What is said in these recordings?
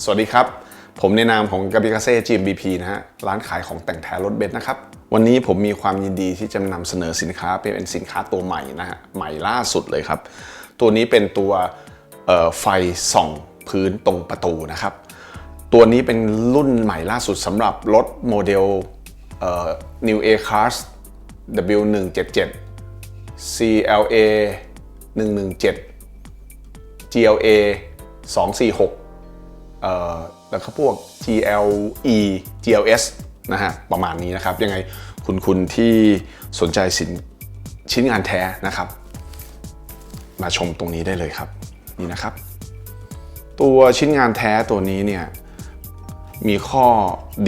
สวัสดีครับ ผมในนามของกาบิกาเซ่จีมบีพีนะฮะ ร้านขายของแต่งแท้รถเบนซ์นะครับ วันนี้ผมมีความยินดีที่จะนำเสนอสินค้าเป็นสินค้าตัวใหม่นะฮะ ใหม่ล่าสุดเลยครับ ตัวนี้เป็นตัวไฟส่องพื้นตรงประตูนะครับ ตัวนี้เป็นรุ่นใหม่ล่าสุดสำหรับรถโมเดล New A Class W177 CLA 117 GLA 246เอ่อ แล้วก็พวก GLE GLS นะฮะประมาณนี้นะครับ ยังไงคุณคุณที่สนใจสินชิ้นงานแท้นะครับ มาชมตรงนี้ได้เลยครับ นี่นะครับ ตัวชิ้นงานแท้ตัวนี้เนี่ยมีข้อ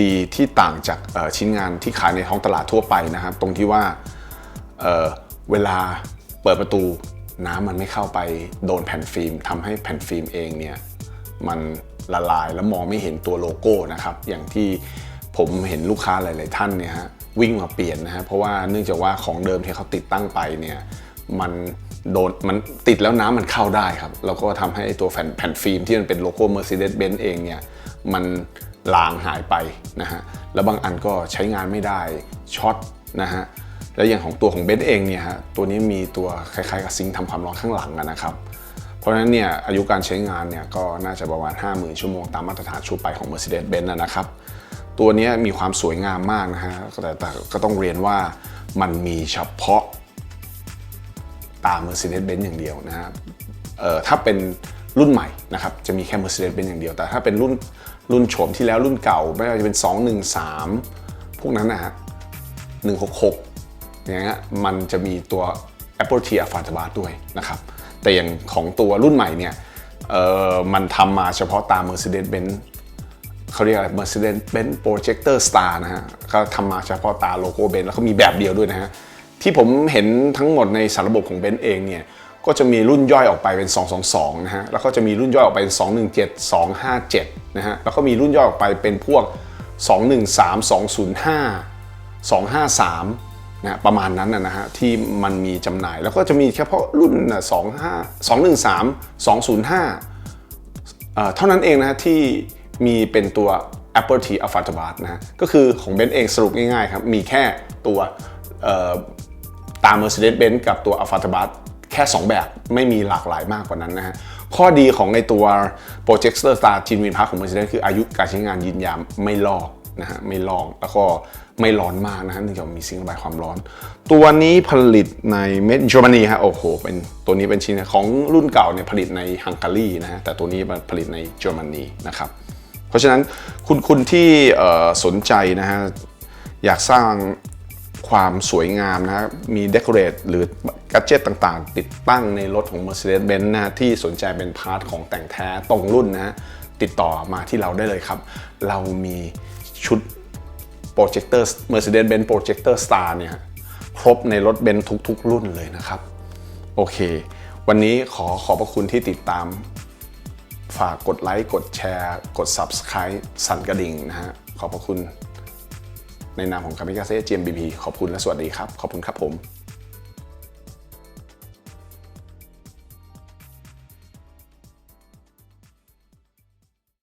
ดีที่ต่างจากชิ้นงานที่ขายในท้องตลาดทั่วไปนะครับ ตรงที่ว่าเเวลาเปิดประตูน้ำมันไม่เข้าไปโดนแผ่นฟิล์มทำให้แผ่นฟิล์มเองเนี่ยมัน ละลายแล้วมองไม่เห็นตัวโลโก้นะครับอย่างที่ผมเห็นลูกค้าหลาย ๆ ท่านเนี่ยฮะวิ่งมาเปลี่ยนนะฮะเพราะว่าเนื่องจากว่าของเดิมที่เขาติดตั้งไปเนี่ยมันโดนมันติดแล้วน้ำมันเข้าได้ครับ แล้วก็ทำให้ตัวแผ่นแผ่นฟิล์มที่มันเป็นโลโก้ Mercedes-Benz เองเนี่ยมันลางหายไปนะฮะแล้วบางอันก็ใช้งานไม่ได้ช็อตนะฮะแล้วอย่างของตัวของเบนซ์เองเนี่ยฮะตัวนี้มีตัวคล้ายๆกับซิงค์ทำความร้อนข้างหลังนะครับ เพราะฉะนั้นเนี่ยอายุการใช้งานเนี่ยก็น่าจะประมาณ 50,000 ชั่วโมงตามมาตรฐานทั่วไปของ Mercedes-Benz นะนะครับ ตัวนี้มีความสวยงามมากนะฮะแต่แต่ก็ต้องเรียนว่ามันมีเฉพาะตาม Mercedes-Benz อย่างเดียวนะฮะเอ่อถ้าเป็นรุ่นใหม่นะครับจะมีแค่ Mercedes-Benz อย่างเดียว แต่ถ้าเป็นรุ่นรุ่นโฉมที่แล้วรุ่นเก่าไม่ว่าจะเป็น 213 พวกนั้นนะฮะ166อย่างเงี้ยมันจะมีตัว Apple T a f a t a b a ด้วยนะครับ แต่อย่างของตัวรุ่นใหม่เนี่ยเออมันทำมาเฉพาะตาม Mercedes-Benz เขาเรียกอะไร Mercedes-Benz Projector Star นะฮะก็ทำมาเฉพาะตาโลโก้เบนซ์แล้วเขามีแบบเดียวด้วยนะฮะที่ผมเห็นทั้งหมดในสารระบบของเบนซ์เองเนี่ยก็จะมีรุ่นย่อยออกไปเป็น 222 นะฮะ แล้วก็จะมีรุ่นย่อยออกไปเป็น 217 257 นะฮะ แล้วก็มีรุ่นย่อยออกไปเป็นพวก 213 205 253 นะประมาณนั้นนะฮะที่มันมีจำหน่าย แล้วก็จะมีเฉพาะรุ่นน่ะ25 213 205เอ่อเท่านั้นเองนะฮะที่มีเป็นตัว Apple T a f a t a b a r นะก็คือของเบนซ์เองสรุปง่ายๆครับ มีแค่ตัวตาม Mercedes-Benz กับตัว a f a t a b a r แค่ 2 แบบไม่มีหลากหลายมากกว่านั้นนะฮะข้อดีของในตัว Projector Star จินวินพาของ Mercedes คืออายุการใช้งานยืนยาวไม่ลอก นะฮะไม่ลอกแล้วก็ไม่ร้อนมากนะฮะเนื่องจากมีซิงค์ระบายความร้อน ตัวนี้ผลิตในเมดเยอรมนีฮะโอ้โหเป็นตัวนี้เป็นชิ้นของรุ่นเก่าเนี่ยผลิตในฮังการีนะฮะแต่ตัวนี้มันผลิตในเยอรมนีนะครับเพราะฉะนั้นคุณคุณที่สนใจนะฮะอยากสร้างความสวยงามนะมีเด o r a t e หรือกัจเจตต่างๆ ติดตั้งในรถของ Mercedes-Benz นะฮะที่สนใจเป็นพาร์ทของแต่งแท้ตรงรุ่นนะติดต่อมาที่เราได้เลยครับ เรามี ชุดโปรเจคเตอร์ Mercedes-Benz Projector Star เนี่ยครบในรถเบนซ์ทุกๆ รุ่นเลยนะครับ โอเค วันนี้ขอขอบพระคุณที่ติดตาม ฝากกดไลค์กดแชร์กด Subscribe สั่นกระดิ่งนะฮะ ขอบพระคุณ ในนามของคามิกาเซ่ GMBP ขอบคุณและสวัสดีครับ ขอบคุณครับผม